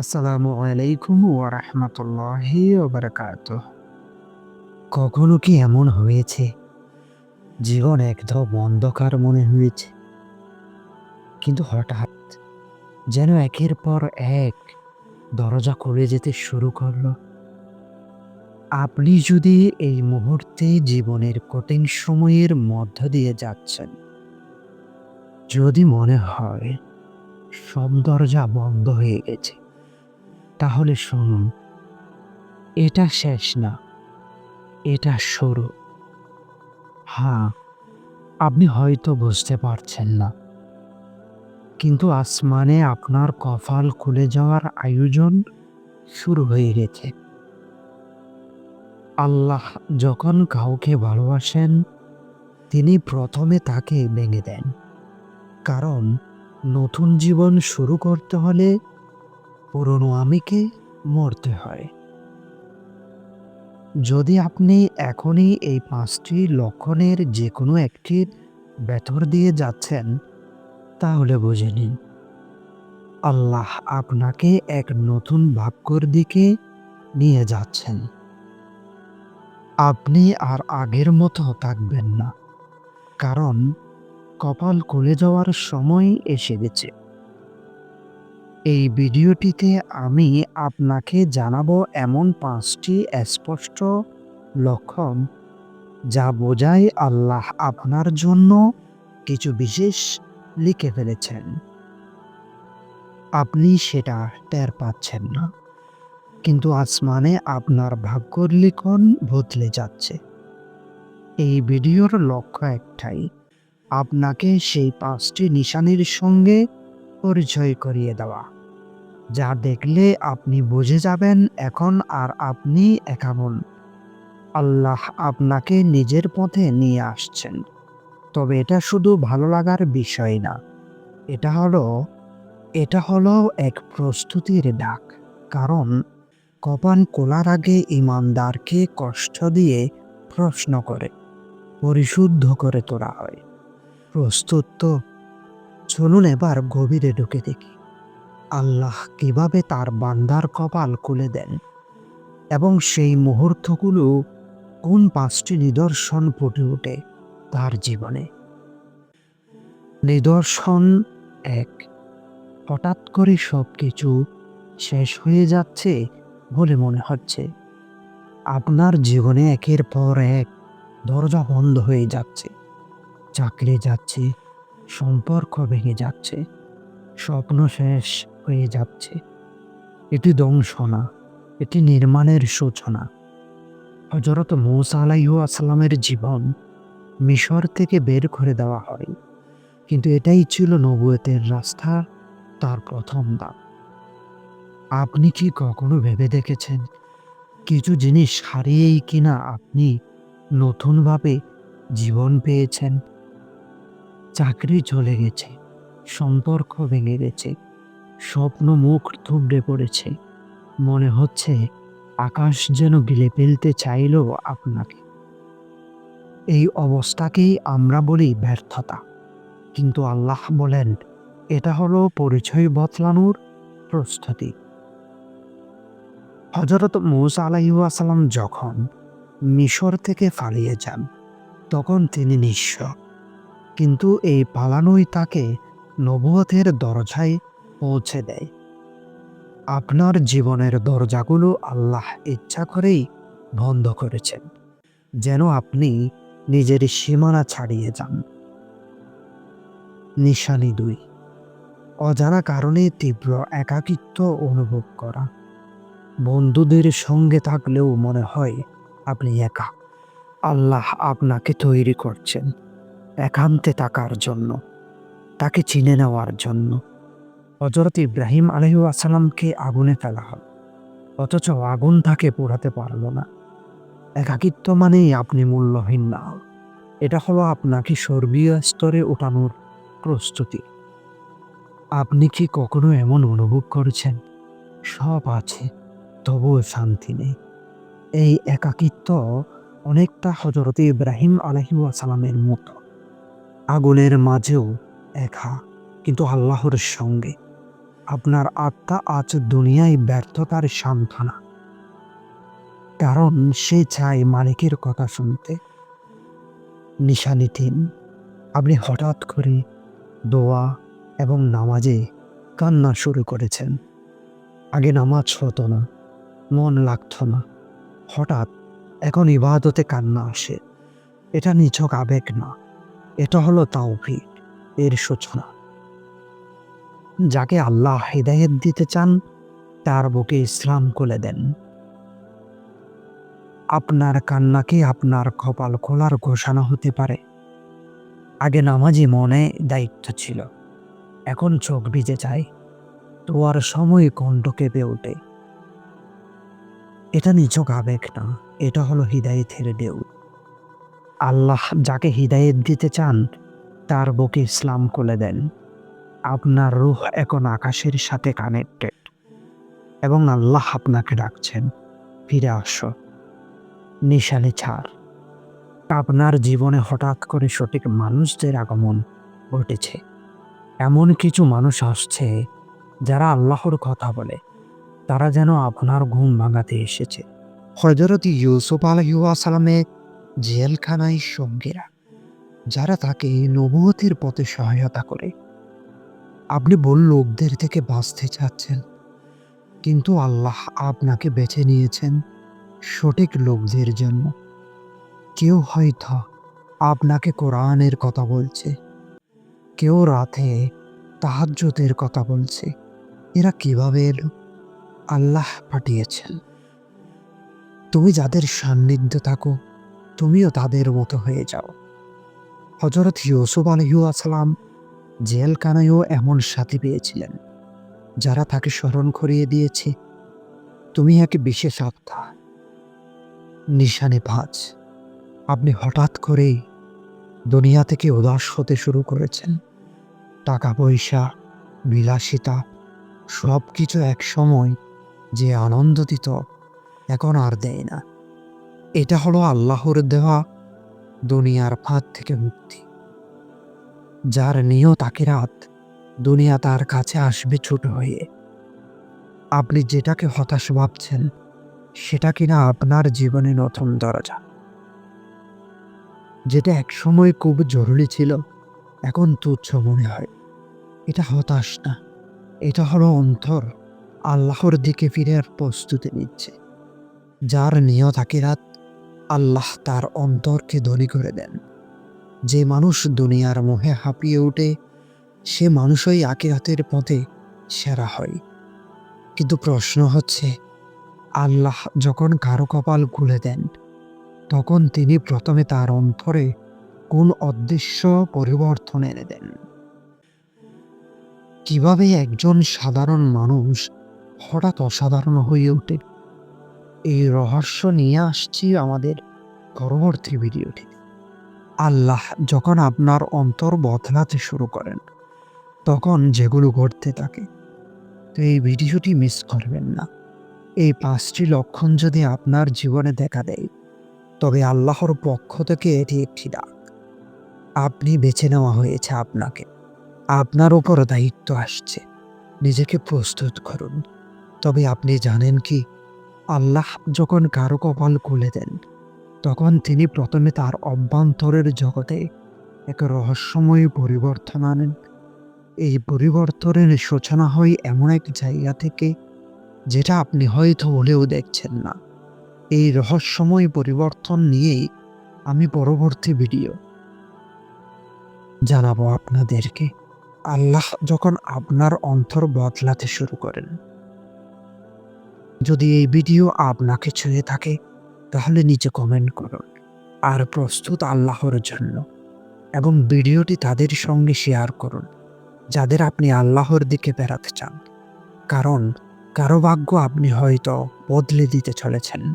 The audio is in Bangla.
আসসালামু আলাইকুম ওয়া রাহমাতুল্লাহি ওয়া বারাকাতুহ কখনো কি এমন হয়েছে জীবন একদম অন্ধকার মনে হয়েছে? কিন্তু হঠাৎ যেন একের পর এক দরজা খুলে যেতে শুরু করল। আপনি যদি এই মুহূর্তে জীবনের কঠিন সময়ের মধ্য দিয়ে যাচ্ছেন, যদি মনে হয় সব দরজা বন্ধ হয়ে গেছে তাহলে শুনুন, এটা শেষ না, এটা শুরু। হ্যাঁ আপনি হয়তো বুঝতে পারছেন না। কিন্তু আসমানে আপনার কপাল খুলে যাওয়ার আয়োজন শুরু হয়ে গেছে। আল্লাহ যখন কাউকে ভালোবাসেন, তিনি প্রথমে তাকে ভেঙে দেন। কারণ নতুন জীবন শুরু করতে হলে পুরনো আমিকে মরতে হয়। যদি আপনি এখনই এই পাঁচটি লক্ষণের যে কোনো একটির ভেতর দিয়ে যাচ্ছেন, তাহলে বুঝে নিন। আল্লাহ আপনাকে এক নতুন ভাগ্যর দিকে নিয়ে যাচ্ছেন। আপনি আর আগের মতো থাকবেন না, কারণ কপাল খুলে যাওয়ার সময় এসে গেছে। এই ভিডিওটিতে আমি আপনাকে জানাব এমন পাঁচটি স্পষ্ট লক্ষণ যা বোঝায় আল্লাহ আপনার জন্য কিছু বিশেষ লিখে ফেলেছেন। আপনি সেটা টের পাচ্ছেন না, কিন্তু আসমানে আপনার ভাগ্যর লিখন বদলে যাচ্ছে। এই ভিডিওর লক্ষ্য একটাই, আপনাকে সেই পাঁচটি নিশানির সঙ্গে পরিচয় করিয়ে দেওয়া। যা দেখলে আপনি বুঝে যাবেন এখন আর আপনি একা নন। আল্লাহ আপনাকে নিজের পথে নিয়ে আসছেন। তবে এটা শুধু ভালো লাগার বিষয় না। এটা হলো এটা হলো এক প্রস্তুতির ডাক। কারণ কপান কোলার আগে ইমানদারকে কষ্ট দিয়ে প্রশ্ন করে, পরিশুদ্ধ করে তোলা হয়। প্রস্তুত তো চলুন এবার গভীরে ঢুকে দেখি। আল্লাহ কীভাবে তার বান্দার কপাল খুলে দেন এবং সেই মুহূর্তগুলো কোন পাঁচটি নিদর্শন ফুটে ওঠে তার জীবনে? নিদর্শন এক, হঠাৎ করে সব কিছু শেষ হয়ে যাচ্ছে বলে মনে হচ্ছে। আপনার জীবনে একের পর এক দরজা বন্ধ হয়ে যাচ্ছে চাকরি যাচ্ছে সম্পর্ক ভেঙে যাচ্ছে, স্বপ্ন শেষ হয়ে যাচ্ছে। এটি ধ্বংস না এটি নির্মাণের সূচনা। হজরত মৌসা আলাইহু আসলামের জীবন মিশর থেকে বের করে দেওয়া হয়, কিন্তু এটাই ছিল নবুয়তের রাস্তা, তার প্রথম দাম আপনি কি কখনো ভেবে দেখেছেন কিছু জিনিস হারিয়েই কিনা আপনি নতুনভাবে জীবন পেয়েছেন? চাকরি চলে গেছে, সম্পর্ক ভেঙে গেছে, স্বপ্ন মুখ থুবড়ে পড়েছে। মনে হচ্ছে আকাশ যেন গিলে ফেলতে চাইল আপনাকে। এই অবস্থাকেই আমরা বলি ব্যর্থতা। কিন্তু আল্লাহ বলেন, এটা হলো পরিচয় বদলানোর প্রস্তুতি। হজরত মৌসা আলাইসাল্লাম যখন মিশর থেকে ফালিয়ে যান, তখন তিনি নিঃস্ব। কিন্তু এই পালানোই তাকে নবুয়তের দরজায় পৌঁছে দেয়। আপনার জীবনের দরজাগুলো আল্লাহ ইচ্ছা করেই বন্ধ করেছেন, যেন আপনি নিজের সীমানা ছাড়িয়ে যান। নিশানি দুই, অজানা কারণে তীব্র একাকিত্ব অনুভব করা। বন্ধুদের সঙ্গে থাকলেও মনে হয় আপনি একা, আল্লাহ আপনাকে তৈরি করছেন। একান্তে থাকার জন্য, তাকে চিনে নেওয়ার জন্য। হজরত ইব্রাহিম আলহু আসালামকে আগুনে ফেলা হল অথচ আগুন তাকে পোড়াতে পারল না। একাকিত্ব মানেই আপনি মূল্যহীন না। এটা হলো আপনাকে স্বর্গীয় স্তরে ওঠানোর প্রস্তুতি। আপনি কি কখনো এমন অনুভব করেছেন? সব আছে, তবুও শান্তি নেই। এই একাকিত্ব অনেকটা হজরত ইব্রাহিম আলহিউ আসালামের মতো। আগুনের মাঝেও একা, কিন্তু আল্লাহর সঙ্গে। আপনার আত্মা আজ দুনিয়ায় ব্যর্থতার সান্ত্বনা। কারণ সে চায় মালিকের কথা শুনতে। নিশানি তিন আপনি হঠাৎ করে দোয়া এবং নামাজে কান্না শুরু করেছেন। আগে নামাজ হতো না, মন লাগতো না। হঠাৎ এখন ইবাদতে কান্না আসে। এটা নিছক আবেগ না। এটা হলো তাওফিক, এর সূচনা। যাকে আল্লাহ হৃদায়ত দিতে চান, তার বুকে ইসলাম খুলে দেন। আপনার কান্নাকে আপনার কপাল খোলার ঘোষণা হতে পারে। আগে নামাজি মনে দায়িত্ব ছিল। এখন চোখ ভিজে যায় তোয়ার সময় কণ্ঠ কেঁপে ওঠে। এটা নিছক আবেগ না, এটা হলো হৃদায়তের ঢেউ আল্লাহ যাকে হৃদায়ত দিতে চান, তার বুকে ইসলাম খুলে দেন। আপনার রুহ এখন আকাশের সাথে কানেক্টেড এবং আল্লাহ আপনাকে ডাকছেন, ফিরে আসো। নিশালে ছাড়। আপনার জীবনে হঠাৎ করে সঠিক মানুষদের আগমন ঘটেছে। এমন কিছু মানুষ আসছে, যারা আল্লাহর কথা বলে। তারা যেন আপনার ঘুম ভাঙাতে এসেছে। হজরত ইউসুফ আলহিউসালামে জেলখানায় সঙ্গীরা, যারা তাকে নবুয়তির পথে সহায়তা করে। আপনি বল লোকদের থেকে বাঁচতে চাচ্ছেন, কিন্তু আল্লাহ আপনাকে বেছে নিয়েছেন সঠিক লোকদের জন্য। কেউ হয়তো আপনাকে কোরআনের কথা বলছে, কেউ রাতে তাহাজ্জুদের কথা বলছে। এরা কীভাবে এলো? আল্লাহ পাঠিয়েছেন। তুমি যাদের সান্নিধ্য থাকো তুমিও তাদের মতো হয়ে যাও। হজরত ইউসুফ আলহিউ আসলাম জেলখানায়ও এমন সাথী পেয়েছিলেন, যারা তাকে স্মরণ করিয়ে দিয়েছে, তুমি একে বিশেষ আত্মা, নিশানে ভাঁজ। আপনি হঠাৎ করেই দুনিয়া থেকে উদাস হতে শুরু করেছেন। টাকা পয়সা, বিলাসিতা সব কিছু এক সময় যে আনন্দ দিত, এখন আর দেয় না। এটা হলো আল্লাহর দেওয়া দুনিয়ার ফাঁদ থেকে মুক্তি। যার নিয়ত আখিরাত দুনিয়া তার কাছে আসবে ছোট হয়ে। আপনি যেটাকে হতাশ ভাবছেন, সেটা কিনা আপনার জীবনে নতুন দরজা। যেটা একসময় খুব জরুরি ছিল, এখন তুচ্ছ মনে হয়। এটা হতাশ না, এটা হলো অন্তর, আল্লাহর দিকে ফিরে প্রস্তুতি নিচ্ছে। যার নিয়ত আকিরাত আল্লাহ তার অন্তরকে ধনী করে দেন। যে মানুষ দুনিয়ার মোহে হাঁপিয়ে ওঠে সে মানুষই আকিরাতের পথে সেরা হয়। কিন্তু প্রশ্ন হচ্ছে, আল্লাহ যখন কারও কপাল খুলে দেন, তখন তিনি প্রথমে তার অন্তরে কোন অদৃশ্য পরিবর্তন এনে দেন? কীভাবে একজন সাধারণ মানুষ হঠাৎ অসাধারণ হয়ে ওঠে? এই রহস্য নিয়ে আসছি আমাদের পরবর্তী ভিডিওটি আল্লাহ যখন আপনার অন্তর বদলাতে শুরু করেন, তখন যেগুলো ঘটতে থাকে, তো এই ভিডিওটি মিস করবেন না। এই পাঁচটি লক্ষণ যদি আপনার জীবনে দেখা দেয়, তবে আল্লাহর পক্ষ থেকে এটি একটি ডাক। আপনি বেছে নেওয়া হয়েছে আপনাকে। আপনার উপর দায়িত্ব আসছে। নিজেকে প্রস্তুত করুন। তবে আপনি জানেন কি? আল্লাহ যখন কারও কপাল খুলে দেন, তখন তিনি প্রথমে তার অভ্যন্তরের জগতে এক রহস্যময় পরিবর্তন আনেন। এই পরিবর্তনের সূচনা হয় এমন এক জায়গা থেকে, যেটা আপনি হয়তো হলেও দেখছেন না। এই রহস্যময় পরিবর্তন নিয়েই আমি পরবর্তী ভিডিও জানাব আপনাদেরকে। আল্লাহ যখন আপনার অন্তর বদলাতে শুরু করেন যদি এই ভিডিও আপনাকে ছুঁয়ে থাকে, তাহলে নিচে কমেন্ট করুন। আর প্রস্তুত আল্লাহর জন্য। এবং ভিডিওটি তাদের সঙ্গে শেয়ার করুন, যাদের আপনি আল্লাহর দিকে বেড়াতে চান। কারণ, কারও ভাগ্য আপনি হয়তো বদলে দিতে চলেছেন।